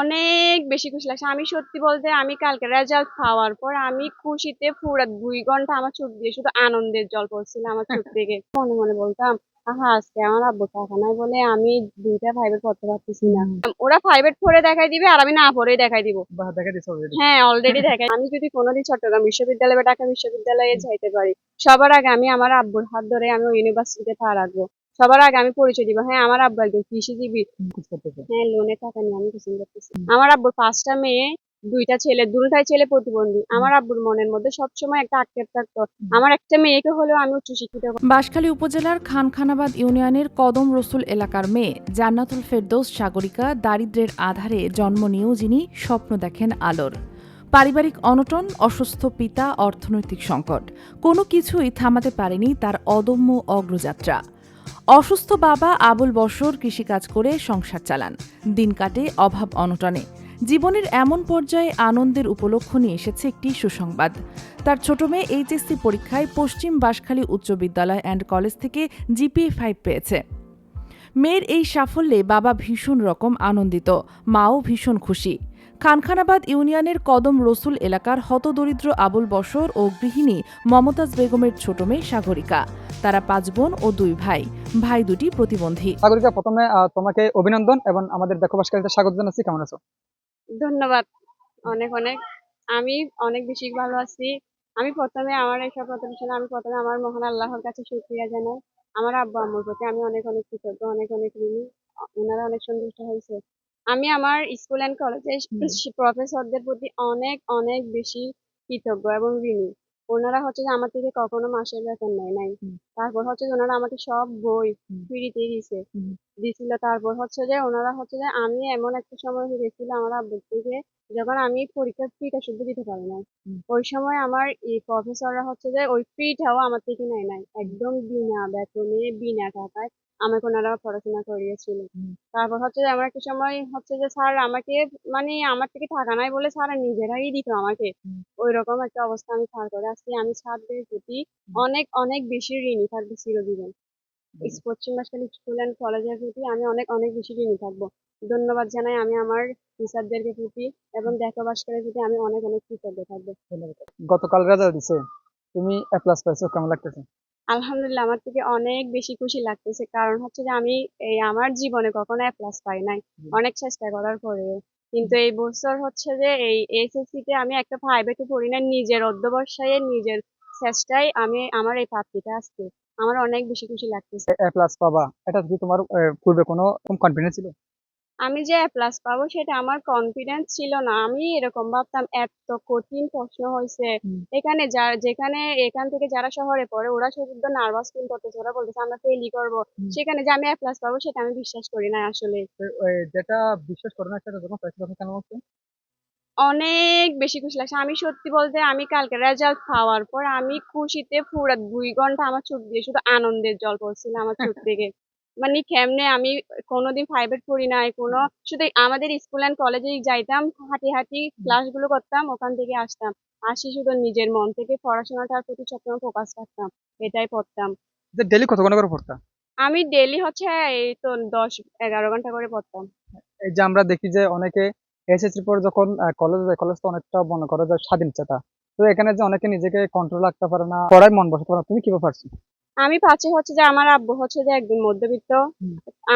অনেক বেশি খুশি লাগছে। আমি সত্যি বলতে আমি কালকে রেজাল্ট পাওয়ার পর আমি খুশিতে পুরো দুই ঘণ্টা আমার চোখ দিয়ে শুধু আনন্দের জল পড়ছিল আমার চোখ থেকে। মনে মনে বলতাম আহা আজকে আমার আব্বু টাকা নাই বলে আমি দুইটা প্রাইভেট পড়তে পারতেছি না। ওরা প্রাইভেট পড়ে দেখাই দিবে আর আমি না পড়েই দেখাই দিব। হ্যাঁ অলরেডি দেখাই। আমি যদি কোনোদিন চট্টগ্রাম বিশ্ববিদ্যালয় বা ঢাকা বিশ্ববিদ্যালয়ে যাইতে পারি সবার আগে আমি আমার আব্বুর হাত ধরে আমি ইউনিভার্সিটিতে পা রাখব। সবার আগে আমি পরিচয় দিব। হ্যাঁ আমার আব্বু একজন কৃষিজীবী। হ্যাঁ লোনের টাকা নিয়ে আমি কোচিং করতেছি। আমার আব্বুর পাঁচটা মেয়ে দুইটা ছেলে দুটাই ছেলে প্রতিবন্ধী। আমার আব্বুর মনের মধ্যে সবসময় একটা আক্ষেপ থাকতো। আমার একটা মেয়েকে হলেও আমি উচ্চশিক্ষিত করব। বাঁশখালী উপজেলার খানখানাবাদ ইউনিয়নের কদম রসুল এলাকার মেয়ে জান্নাতুল ফেরদৌস সাগরিকা দারিদ্র্যের আধারে জন্ম নিয়েও যিনি স্বপ্ন দেখেন আলোর। পারিবারিক অনটন অসুস্থ পিতা অর্থনৈতিক সংকট। কোনো কিছুই থামাতে পারেনি তার অদম্য অগ্রযাত্রা। অসুস্থ বাবা আবুল বসর কৃষিকাজ করে সংসার চালান। দিন কাটে অভাব অনটনে। জীবনের এমন পর্যায়ে আনন্দের উপলক্ষ নিয়ে এসেছে একটি সুসংবাদ। তার ছোট মেয়ে এইচএসসি পরীক্ষায় পশ্চিম বাঁশখালী উচ্চ বিদ্যালয় অ্যান্ড কলেজ থেকে জিপিএ ফাইভ পেয়েছে। মেয়ের এই সাফল্যে বাবা ভীষণ রকম আনন্দিত, মাও ভীষণ খুশি। খানখানাবাদ ইউনিয়নের কদম রসুল এলাকার হতদরিদ্র আবুল বসর ও গৃহিণী মমতাজ বেগমের ছোট মেয়ে সাগরিকা। তারা পাঁচ বোন ও দুই ভাই। ভাই দুটি প্রতিবন্ধী। সাগরিকা প্রথমে তোমাকে অভিনন্দন এবং আমাদের দেখো বাসকারিতে স্বাগত জানাচ্ছি। কেমন আছো? ধন্যবাদ। অনেক অনেক। আমি অনেক বেশি ভালো আছি। আমি প্রথমে আমার এইসব প্রতিষ্ঠানে আমি প্রথমে আমার মহান আল্লাহর কাছে শুক্রিয়া জানাই। আমার আব্বু আম্মুর প্রতি আমি অনেক অনেক কৃতজ্ঞ অনেক অনেক ঋণী। ওনারা অনেক সন্তুষ্ট হয়েছে। আমি আমার স্কুল অ্যান্ড কলেজের প্রফেসরদের প্রতি অনেক অনেক বেশি কৃতজ্ঞ এবং ঋণী। ওনারা হচ্ছে যে আমার থেকে কখনো মাসের বেতন নেয় নাই তারপর হচ্ছে যে ওনারা আমাকে সব বই। ফ্রিতে দিছে। দিছিল তারপর হচ্ছে যে ওনারা হচ্ছে যে আমি এমন একটা সময় গেছিলাম গেছিল আমার আব্বুর থেকে যখন আমি পরীক্ষার ফিটা শুদ্ধ দিতে পারি না ওই সময় আমার এই প্রফেসররা হচ্ছে যে ওই ফিটাও আমার থেকে নেয় নাই। একদম বিনা বেতনে বিনা টাকায় আমাকে ওনারা পড়াশোনা করিয়েছিল। তারপর হচ্ছে যে আমার একটা সময় হচ্ছে যে স্যার আমাকে মানে আমার থেকে টাকা নাই বলে স্যার নিজেরাই দিত আমাকে। ওই রকম একটা অবস্থা আমি পার করে আসছি। আমি স্যারদের প্রতি অনেক অনেক বেশি ঋণী থাকব চিরজীবন। পশ্চিম বাসখালী স্কুল অ্যান্ড কলেজের প্রতি আমি অনেক অনেক বেশি ঋণী থাকব। ধন্যবাদ জানাই আমি আমার টিচারদেরকে প্রতি এবং দেখো বাসকারের প্রতি আমি অনেক অনেক কৃতজ্ঞ থাকব। গতকাল রেজাল্ট দিছে। তুমি এ প্লাস পাইছো কেমন লাগতেছে? আলহামদুলিল্লাহ আমার থেকে অনেক বেশি খুশি লাগতেছে। কারণ হচ্ছে যে আমি এই আমার জীবনে কখনো এ প্লাস পাই নাই। অনেক চেষ্টা করার পরেও। কিন্তু এই বছর হচ্ছে যে এই এসএসসি তে আমি একটা প্রাইভেটে পড়ি না নিজের অধ্যবসায়ে নিজের চেষ্টায় আমি আমার এই প্রাপ্তিটা আসছে আমার অনেক বেশি খুশি লাগতেছে। এ প্লাস পাবা। এটা কি তোমার পূর্বে কোনো কনফিডেন্স ছিল? আমি যে প্লাস পাবো সেটা আমার কনফিডেন্স ছিল না। আমি এরকম ভাবতাম এত কঠিন প্রশ্ন হয়েছে এখানে যা যেখানে এখান থেকে যারা শহরে পড়ে ওরা শুধু নার্ভাস ফিল করতেছে। ওরা বলতেছে আমরা ফেলই করব। সেখানে যে আমি প্লাস পাবো সেটা আমি বিশ্বাস করি না আসলে। যেটা বিশ্বাস করো না সেটা যখন তখন কেমন লাগছে অনেক বেশি খুশি লাগছে। আমি সত্যি বলতে আমি কালকে রেজাল্ট পাওয়ার পর আমি খুশিতে পুরো দুই ঘণ্টা আমার চোখ দিয়ে শুধু আনন্দের জল পড়ছিল আমার চোখ থেকে। মানে কেমনে আমি কোনোদিন প্রাইভেট পড়ি নাই কোনো শুধু আমাদের স্কুল অ্যান্ড কলেজে যাইতাম হাঁটি হাঁটি ক্লাসগুলো করতাম ওখান থেকে আসতাম। আসি শুধু নিজের মন থেকে পড়াশোনাটার প্রতি সবসময় ফোকাস রাখতাম এটাই পড়তাম। যে ডেলি কত ঘণ্টা করে পড়তা? আমি ডেলি হচ্ছে এই তো দশ এগারো ঘণ্টা করে পড়তাম। এই যে আমরা দেখি যে অনেকে এসএসসি পর যখন কলেজে যায় কলেজ তো অনেকটা মনে করে যে স্বাধীনতা। তো এখানে যে অনেকে নিজেকে কন্ট্রোল রাখতে পারে না পড়ায় মন বসাতে পারে না তুমি কীভাবে পারছ আমি পাচ্ছি হচ্ছে যে আমার আব্বু হচ্ছে যে একজন মধ্যবিত্ত।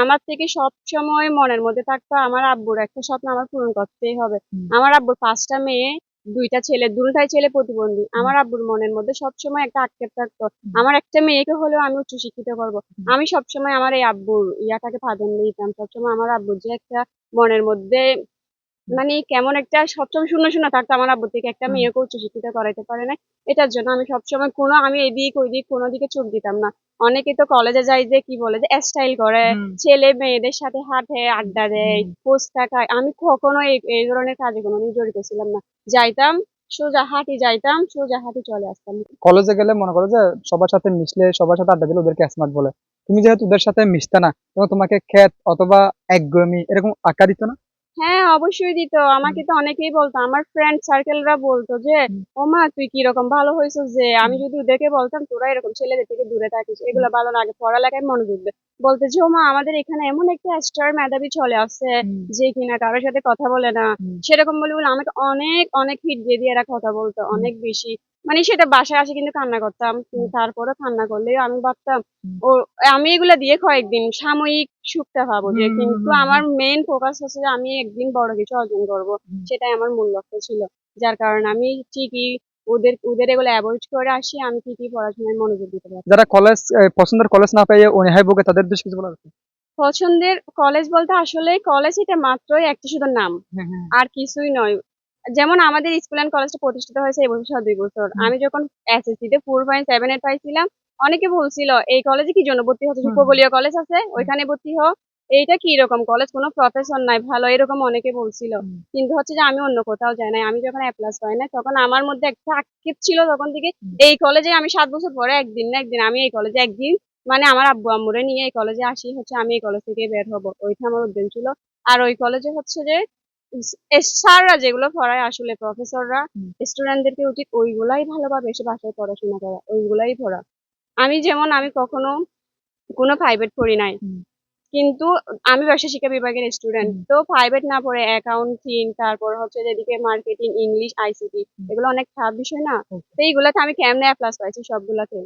আমার থেকে সব সময় মনের মধ্যে থাকতো আমার আব্বুর একটা স্বপ্ন আমার পূরণ করতেই হবে। আমার আব্বুর পাঁচটা মেয়ে দুইটা ছেলে দুটাই ছেলে প্রতিবন্ধী। আমার আব্বুর মনের মধ্যে সবসময় একটা আক্ষেপ থাকতো। আমার একটা মেয়েকে হলেও আমি উচ্চ শিক্ষিত করব আমি সবসময় আমার এই আব্বুর ইয়াটাকে প্রাধান্য দিতাম। সবসময় আমার আব্বুর যে একটা মনের মধ্যে মানে কেমন একটা সবসময় শূন্য শূন্য থাকতো আমার আব্বু থেকে একটা। মেয়েকে উচ্চশিক্ষিত করাইতে পারে না। এটার জন্য আমি সবসময় কোনো আমি এদিক ওইদিক কোনো দিকে চোখ দিতাম না। অনেকে তো কলেজে যায় যে কি বলে যে স্টাইল করে। ছেলে মেয়েদের সাথে হাঁটে আড্ডা দেয়। ফুচকা খায়। আমি কখনো এই এই ধরনের কাজে কোনোদিন জড়িত ছিলাম না। যাইতাম সোজা হাঁটি যাইতাম সোজা হাঁটি চলে আসতাম। কলেজে গেলে মনে করো যে সবার সাথে মিশলে সবার সাথে আড্ডা দিলে ওদেরকে স্মার্ট বলে। তুমি যেহেতু ওদের সাথে মিশতে না তোমাকে খ্যাত অথবা একগমি এরকম আঁকা দিত না? হ্যাঁ অবশ্যই দিত। আমাকে তো অনেকেই বলতো আমার ফ্রেন্ড সার্কেলরা বলতো যে। ও মা তুই কি রকম ভালো হয়েছিস যে আমি যদি ওদেরকে বলতাম তোরা এরকম ছেলেদের থেকে দূরে থাকিস। এগুলো ভালো লাগে পড়ালেখায় মনোযোগ দে। বলতে যে ও মা আমাদের এখানে এমন একটা স্টার মেধাবী চলে আসছে যে কিনা কারোর সাথে কথা বলে না। সেরকম বলে বলে আমাকে অনেক অনেক হিট দিয়ে দিয়ে এরা কথা বলতো অনেক বেশি। মানে সেটা বাসায় আসে কিন্তু কান্না করতাম। তারপরে কান্না করলেও আমি ভাবতাম ও আমি এগুলা দিয়ে কয়েকদিন সাময়িক সুখটা পাবো যে কিন্তু আমার মেইন ফোকাস হচ্ছে যে আমি একদিন বড় কিছু অর্জন করব। সেটাই আমার মূল লক্ষ্য ছিল। যার কারণে আমি ঠিকই ওদের ওদের এগুলো অ্যাভয়েড করে আসি আমি ঠিকই পড়াশোনায় মনোযোগ দিতে পারি যারা কলেজ পছন্দের কলেজ না পেয়ে অনীহায় ভোগে তাদের বেশ কিছু বলার পছন্দের কলেজ বলতে আসলে কলেজ এটা মাত্রই একটা শুধু নাম। হ্যাঁ হ্যাঁ। আর কিছুই নয়। যেমন আমাদের স্কুল অ্যান্ড কলেজটা প্রতিষ্ঠিত হয়েছে এই বছর দুই বছর। আমি যখন এসএসসি তে ফোর পয়েন্ট সেভেন এর পাইছিলাম অনেকে বলছিল এই কলেজে কি জন্য ভর্তি হচ্ছে হুম। উপকূলীয় কলেজ আছে ওইখানে ভর্তি হ এইটা কি রকম কলেজ কোনো প্রফেসর নাই ভালো এরকম অনেকে বলছিল। কিন্তু হচ্ছে যে আমি অন্য কোথাও যাই নাই। আমি যখন অ্যাপ্লাস পাই না তখন আমার মধ্যে একটা আক্ষেপ ছিল তখন থেকে এই কলেজে আমি সাত বছর পরে একদিন না একদিন আমি এই কলেজে একদিন মানে আমার আব্বু আম্মুরে নিয়ে এই কলেজে আসি হচ্ছে আমি এই কলেজ থেকে বের হব। ওইটা আমার উদ্যম ছিল। আর ওই কলেজে হচ্ছে যে স্যাররা যেগুলো পড়ায় আসলে প্রফেসররা। স্টুডেন্টদেরকে উচিত ওইগুলাই ভালোভাবে এসে বাসায় পড়াশোনা করা ওইগুলাই পড়া। আমি যেমন আমি কখনো কোনো প্রাইভেট পড়ি নাই। কিন্তু আমি ব্যবসা শিক্ষা বিভাগের স্টুডেন্ট তো প্রাইভেট না পড়ে অ্যাকাউন্টিং তারপর হচ্ছে যেদিকে মার্কেটিং ইংলিশ আইসিটি এগুলো অনেক খারাপ বিষয় না? তো এইগুলাতে আমি কেমনে প্লাস পাইছি সবগুলাতে?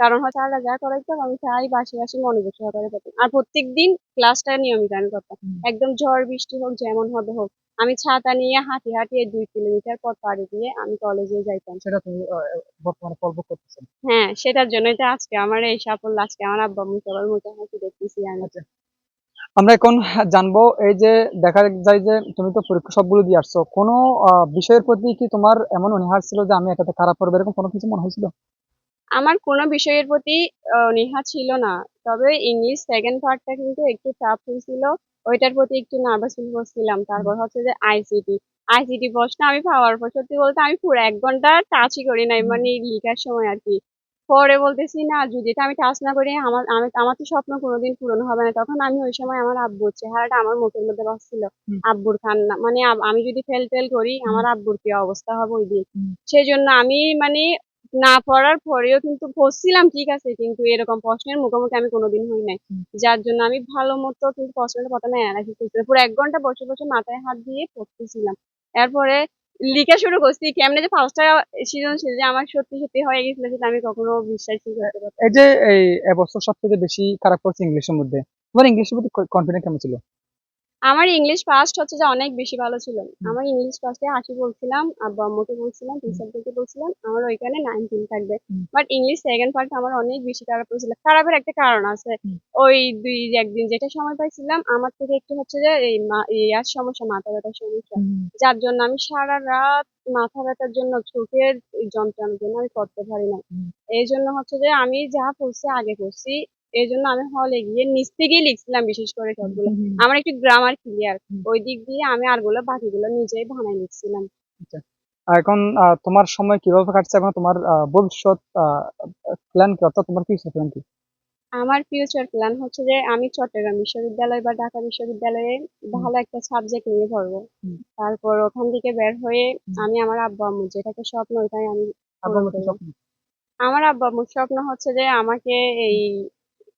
কারণ হচ্ছে আল্লাহ যা করাইতো আমি তাই বাসে বাসে মনোযোগ সহকারে করতাম আর প্রত্যেক দিন ক্লাসটা নিয়মিত আমি করতাম। একদম ঝড় বৃষ্টি হোক যেমন হবে হোক আমি ছাতা নিয়ে হাঁটি হাঁটি দুই কিলোমিটার পর পাড়ি দিয়ে আমি কলেজে যাইতাম। সেটা তুমি বর্তমানে ফল ভোগ করতেছেন হ্যাঁ সেটার জন্যই তো আজকে আমার এই সাফল্য আজকে আমার আব্বা আম্মু সবার মুখে হাসি দেখতেছি আমি। আমরা এখন জানব এই যে দেখা যায় যে তুমি তো পরীক্ষা সবগুলো দিয়ে আসছো কোনো বিষয়ের প্রতি কি তোমার এমন অনীহা ছিল যে আমি এটাতে খারাপ করব এরকম কোনো কিছু মনে হয়েছিল? আমার কোনো বিষয়ের প্রতি আহ, নেহা ছিল না। তবে ইংলিশ সেকেন্ড পার্টটা কিন্তু একটু টাফ হয়েছিল। ওইটার প্রতি একটু নার্ভাস ফিল করছিলাম তারপর হচ্ছে যে আইসিটি আইসিটি প্রশ্ন আমি পাওয়ার পর সত্যি বলতে আমি পুরো এক ঘণ্টা টাচই করি নাই মানে লেখার সময় আর কি। পরে বলতেছি না যদি এটা আমি টাচ না করি আমার আমি আমার তো স্বপ্ন কোনোদিন পূরণ হবে না। তখন আমি ওই সময় আমার আব্বুর চেহারাটা আমার মুখের মধ্যে বাসছিল। আব্বুর কান্না মানে আমি যদি ফেল টেল করি আমার আব্বুর কি অবস্থা হবে ওই দিন? সেই জন্য আমি মানে না পড়ার পরেও কিন্তু পড়ছিলাম ঠিক আছে কিন্তু এরকম প্রশ্নের মুখোমুখি আমি কোনোদিন হই নাই। যার জন্য আমি ভালো মতো কিন্তু প্রশ্নের প্রথমে অ্যানালাইসিস করছিলাম। পুরো এক ঘণ্টা বসে বসে মাথায় হাত দিয়ে পড়তেছিলাম। এরপরে লিখা শুরু করছি কেমনে যে পাঁচটা সিজন ছিল যে আমার সত্যি সত্যি হয়ে গেছিল সেটা আমি কখনো বিশ্বাসই করতে পারতাম এই যে এই এবছর সব থেকে বেশি খারাপ করছে ইংলিশের মধ্যে তোমার ইংলিশের প্রতি কনফিডেন্ট কেমন ছিল? আমার ইংলিশ ফার্স্ট হচ্ছে যে অনেক বেশি ভালো ছিল। আমার ইংলিশ ফার্স্টে আশি বলছিলাম আব্বু আম্মুকে বলছিলাম টিচারদেরকে বলছিলাম আমার ওইখানে নাইনটিন থাকবে। বাট ইংলিশ সেকেন্ড পার্ট আমার অনেক বেশি খারাপ হয়েছিল। খারাপের একটা কারণ আছে। ওই দুই একদিন যেটা সময় পাইছিলাম আমার থেকে একটু হচ্ছে যে এই ইয়ার সমস্যা মাথা ব্যথার সমস্যা। যার জন্য আমি সারা রাত মাথা ব্যথার জন্য চোখের যন্ত্রণার জন্য আমি করতে পারি না এই জন্য হচ্ছে যে আমি যা পড়ছি আগে পড়ছি। এই জন্য আমি হলে গিয়ে নিচ থেকেই লিখছিলাম বিশেষ করে সবগুলো আমার একটু গ্রামার ক্লিয়ার ওই দিক দিয়ে আমি আরগুলো বাকিগুলো নিজেই বানাই লিখছিলাম এখন তোমার সময় কীভাবে কাটছে? এখন তোমার ভবিষ্যৎ প্ল্যান কি? অর্থাৎ তোমার ফিউচার প্ল্যান কি? আমার ফিউচার প্ল্যান হচ্ছে যে আমি চট্টগ্রাম বিশ্ববিদ্যালয় বা ঢাকা বিশ্ববিদ্যালয়ে ভালো একটা সাবজেক্ট নিয়ে পড়ব। তারপর ওখান থেকে বের হয়ে আমি আমার আব্বা আম্মু যেটাকে স্বপ্ন ওইটাই আমি? আমার আব্বা আম্মুর স্বপ্ন হচ্ছে যে আমাকে এই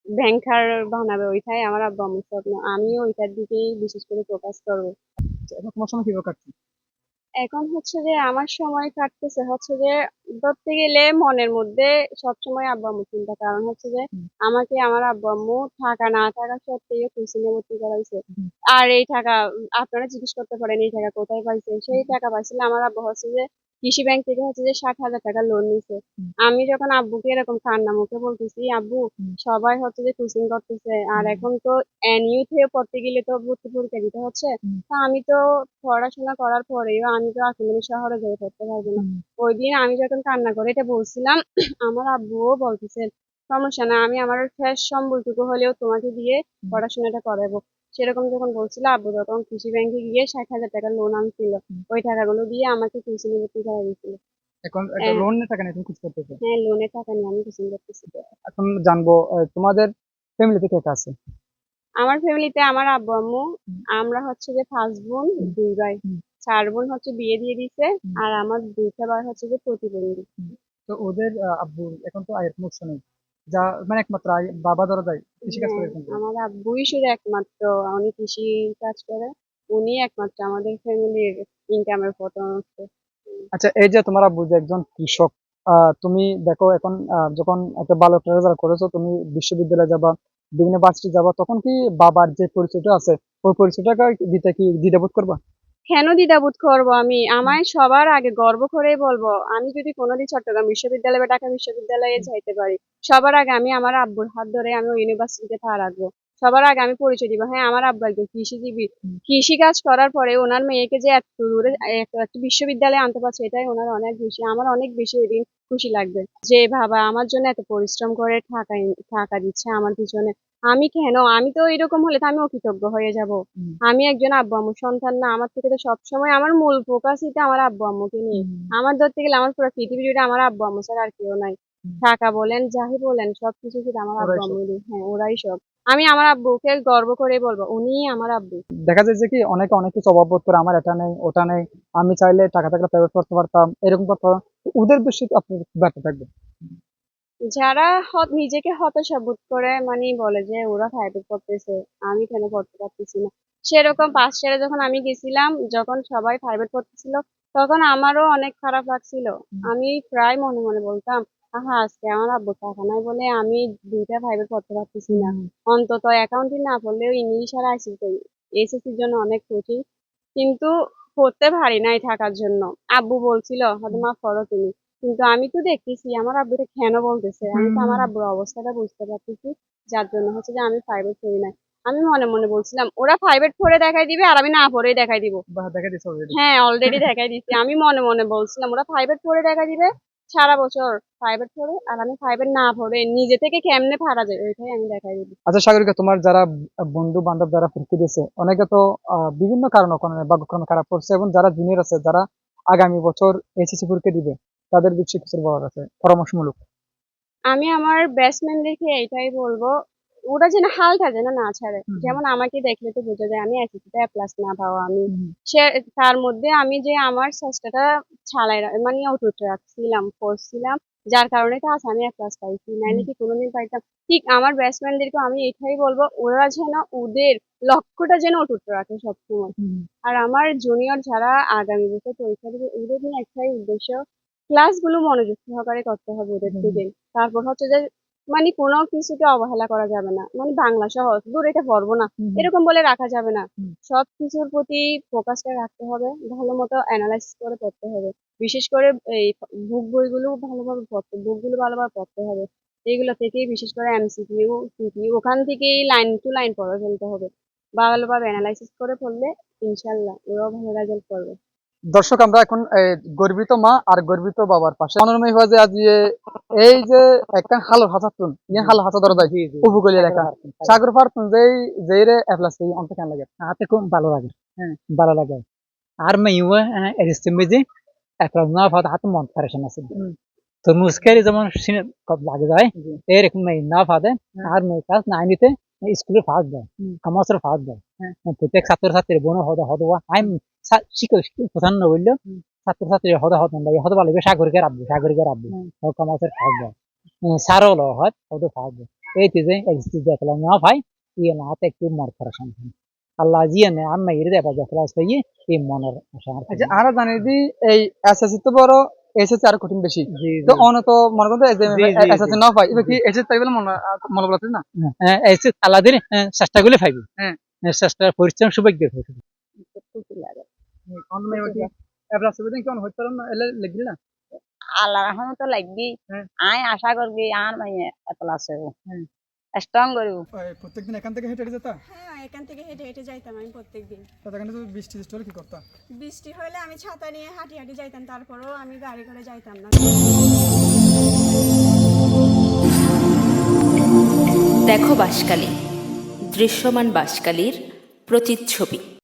ব্যাংকার বানাবে ওইটাই আমার আব্বু আম্মুর স্বপ্ন। আমিও ওইটার দিকেই বিশেষ করে ফোকাস করব। আচ্ছা, তোমার সময় কীভাবে কাটছে? এখন হচ্ছে যে আমার সময় কাটতেছে হচ্ছে যে ধরতে গেলে মনের মধ্যে সবসময় আব্বা আম্মু চিন্তা। কারণ হচ্ছে যে আমাকে আমার আব্বা আম্মু টাকা না থাকা সত্ত্বেও কোচিংয়ে ভর্তি করাইছে। আর এই টাকা আপনারা জিজ্ঞেস করতে পারেন এই টাকা কোথায় পাইছে সেই টাকা পাইছিল আমার আব্বা হচ্ছে যে কৃষি ব্যাংক থেকে হচ্ছে যে ষাট হাজার টাকা লোন নিছে। আমি যখন আব্বুকে এরকম কান্না মুখে বলতেছি আব্বু সবাই হচ্ছে যে কোচিং করতেছে আর এখন তো এনইউ থেকে পড়তে গেলে তো ভর্তি পরীক্ষা দিতে হচ্ছে। তা আমি তো পড়াশোনা করার পরেও আমি তো আসামের শহরে যেয়ে পড়তে পারব না। ওই দিন আমি যখন কান্না করে এটা বলছিলাম আমার আব্বুও বলতেছে সমস্যা না আমি আমার শেষ সম্বলটুকু হলেও তোমাকে দিয়ে পড়াশোনাটা করাবো। সেরকম যখন বলছিল আব্বু তখন কৃষি ব্যাংকে গিয়ে ষাট হাজার টাকা লোন আনছিল। ওই টাকাগুলো দিয়ে আমাকে টিউশনি ভর্তি করা দিয়েছিল। এখন হ্যাঁ। লোন নিয়ে টাকা নিয়ে তুমি কিছু করতেছো? হ্যাঁ লোনের টাকা নিয়ে আমি টিউশন করতেছি এখন জানব তোমাদের ফ্যামিলিতে কে কে আছে? আমার ফ্যামিলিতে আমার আব্বু আম্মু। আমরা হচ্ছে যে পাঁচ বোন দুই ভাই। চার বোন হচ্ছে বিয়ে দিয়ে দিছে আর আমার দুইটা ভাই হচ্ছে যে প্রতিবন্ধী। তো ওদের আব্বু এখন তো আয়ের সমস্যা নেই। যা মানে একমাত্র বাবা ধরা যায় কৃষি কাজ করে। আমার আব্বুই শুধু একমাত্র উনি কৃষি কাজ করে উনি একমাত্র আমাদের ফ্যামিলির ইনকামের প্রথম। আচ্ছা এই যে তোমার আব্বু যে একজন কৃষক আহ, তুমি দেখো এখন যখন একটা ভালো একটা রেজাল্ট করেছ তুমি বিশ্ববিদ্যালয়ে যাবা বিভিন্ন ভার্সিটি যাবা তখন কি বাবার যে পরিচয়টা আছে ওই পরিচয়টাকে দিতে কি দ্বিধাবোধ করবা কেন দ্বিধাবোধ করব আমি? আমায় সবার আগে গর্ব করেই বলব, আমি যদি কোনোদিন চট্টগ্রাম বিশ্ববিদ্যালয় বা ঢাকা বিশ্ববিদ্যালয়ে যাইতে পারি, সবার আগে আমি আমার আব্বুর হাত ধরে আমি ওই ইউনিভার্সিটিতে পা রাখব। সবার আগে আমি পরিচয় দিব হ্যাঁ আমার আব্বু একজন কৃষিজীবী। হুম। কৃষি কাজ করার পরে ওনার মেয়েকে যে এত দূরে একটা বিশ্ববিদ্যালয়ে আনতে পারছে, এটাই ওনার অনেক বেশি, আমার অনেক বেশি ওই দিন খুশি লাগবে। যে, বাবা, আমার জন্য এত পরিশ্রম করে ইন- টাকা দিচ্ছে, আমার পিছনে আমি কেন? আমি তো এরকম হলে তো আমি অকৃতজ্ঞ হয়ে যাব। আমি একজন আব্বু আম্মুর সন্তান না। আমার থেকে তো সবসময় আমার মূল ফোকাসই তো আমার আব্বু আম্মুকে নিয়ে। আমার ধরতে গেলে আমার পুরো পৃথিবী জুড়ে আমার আব্বু আম্মু ছাড়া আর কেউ নাই। টাকা বলেন যাই বলেন সবকিছু শুধু আমার আব্বু আম্মু হ্যাঁ ওরাই সব। আমি আমার আব্বুকে গর্ব করে বলব উনি আমার আব্বু। দেখা যায় যে কি অনেকে অনেক কিছু অভাব বোধ করে আমার এটা নেই ওটা নেই। আমি চাইলে টাকা থাকলে প্রাইভেট করতে পারতাম এরকম। তো ওদের দৃষ্টিতে আপনি ব্যর্থ থাকবে যারা হত নিজেকে হতাশা বোধ করে মানে বলে যে ওরা ফাইভে পড়তেছে আমি কেন পড়তে পারতেছি না? সেরকম পাঁচ সালে যখন আমি গেছিলাম যখন সবাই প্রাইভেট পড়তেছিল তখন আমারও অনেক খারাপ লাগছিল। আমি প্রায় মনে মনে বলতাম আহা আজকে আমার আব্বু টাকা নাই বলে আমি দুইটা প্রাইভেট পড়তে পারতেছি না। অন্তত অ্যাকাউন্টিং না পড়লেও ইংলিশ আর আইসিসি এসএসসির জন্য অনেক কঠিন। কিন্তু পড়তে পারি নাই থাকার জন্য। আব্বু বলছিল হয়তো মা পড়ো তুমি। কিন্তু আমি তো দেখতেছি আমার আব্বু এটা কেন বলতেছে? আমি তো আমার আব্বুর অবস্থাটা বুঝতে পারতেছি যার জন্য হচ্ছে যে আমি প্রাইভেট পড়ি না আমি মনে মনে বলছিলাম ওরা প্রাইভেট পড়ে দেখাই দিবে আর আমি না পড়েই দেখাই দিব। হ্যাঁ অলরেডি দেখাই দিচ্ছি আমি মনে মনে বলছিলাম ওরা প্রাইভেট পড়ে দেখা দিবে সারা বছর প্রাইভেট পড়ে আর আমি প্রাইভেট না পড়ে নিজে থেকে কেমনে পারা যায়? ওইটাই আমি দেখাই দিব। আচ্ছা সাগরিকা তোমার যারা বন্ধু বান্ধব যারা পরীক্ষা দিয়েছে অনেকে তো বিভিন্ন কারণ কারণে ভাগ্যক্রমে খারাপ করছে এবং যারা জুনিয়র আছে যারা আগামী বছর এসএসসি পরীক্ষা দিবে তাদের বিষয়ে কিছু বলার আছে পরামর্শমূলক। আমি আমার ব্যাটসম্যানদেরকে এইটাই বলব ওরা যেন হালটা যেন না ছাড়ে। যেমন আমাকে দেখলে তো বোঝা যায় আমি এসএসসিতে প্লাস না পাওয়া। আমি সে তার মধ্যে আমি যে আমার চেষ্টাটা ছালাই মানে অটুট রাখছিলাম করছিলাম যার কারণে তো আজ আমি প্লাস পাইছি। নাইলে কি কোনোদিন পাইতাম? ঠিক আমার ব্যাটসম্যানদেরকে আমি এটাই বলব ওরা যেন ওদের লক্ষ্যটা যেন অটুট রাখে সবসময়। আর আমার জুনিয়র যারা আগামী বছর পরীক্ষা দেবে ওদের নিয়ে একটাই উদ্দেশ্য ক্লাসগুলো মনোযোগ সহকারে করতে হবে ওদের থেকে। তারপর হচ্ছে যে মানে কোনো কিছুকে অবহেলা করা যাবে না। মানে বাংলা সহজ দূর এটা পড়ব না। এরকম বলে রাখা যাবে না। সব কিছুর প্রতি ফোকাসটা রাখতে হবে ভালো মতো অ্যানালাইসিস করে পড়তে হবে। বিশেষ করে এই বুক বইগুলো ভালোভাবে পড়তে বুকগুলো ভালোভাবে পড়তে হবে। এইগুলো থেকেই বিশেষ করে এমসিকিউ সিকিউ ওখান থেকেই লাইন টু লাইন পড়ে ফেলতে হবে। ভালোভাবে অ্যানালাইসিস করে পড়লে ইনশাল্লাহ ওরাও ভালো রেজাল্ট করবে। দর্শক আমরা এখন গর্বিত মা আর গর্বিত বাবার পাশে মনোরময় হওয়া যে আজ এই যে একটা হালো হাসা তুন ইয়ে হালো হাসা ধরা যায় উপকূলীয় এলাকা সাগর পার যেই যেই রে এপ্লাস এই অন্ত কেন লাগে হাতে খুব ভালো লাগে হ্যাঁ। ভালো লাগে আর মেয়ে এরিস্টেমে যে একটা না ফাদ হাতে মন পারেশন আছে। তো মুস্কারি যেমন সিনে কব লাগে যায়। এরকম মেয়ে না ফাদে হ্যাঁ। আর মেয়ে ক্লাস নাইনিতে স্কুলে ফার্স্ট দেয় হুম। কামাসের ফার্স্ট দেয় হ্যাঁ। প্রত্যেক ছাত্র ছাত্রীর বোন হদ হদ আই শিক্ষক প্রধান বলল হুম। ছাত্র ছাত্রী হদ হদ হদ ভালো সাগরিকে রাখব সাগরিকে রাখব। ফার্স্ট দেয় সারও লো হয় এই যে এক্সিস দেখলাম না ভাই ইয়ে না হাতে একটু মর আল্লাহ জিয়ে নে আমি এর দেবা দেখলা সেই এই মনের আশা আচ্ছা জানি যে এই এসএসসি তো বড় এসএসসি আর কঠিন বেশি। তো অন তো মনে করতে এসএসসি না পাই কি এসএসসি তাই বলে মনে মনে বলতে না? এসে আলাদিন চেষ্টা করলে পাইবি হ্যাঁ। চেষ্টা পরিশ্রম সৌভাগ্য কি এপ্লাস সুবিধা কি অন হইতে পারে না এলে লিখবি না আল্লাহ রহমত লাগবি। হ্যাঁ। আই আশা করবি আর মাইয়ে এতলা হ্যাঁ। স্ট্রং করব প্রত্যেকদিন এখান থেকে হেঁটে হেঁটে যেতা? হ্যাঁ এখান থেকে হেঁটে হেঁটে যাইতাম আমি প্রত্যেকদিন ততক্ষণে তো বৃষ্টি হলে কি করতা? বৃষ্টি হলে আমি ছাতা নিয়ে হাঁটি হাঁটি যাইতাম তারপরেও আমি গাড়ি করে যাইতাম না। দেখো বাসকালী দৃশ্যমান বাসকালীর প্রতিচ্ছবি।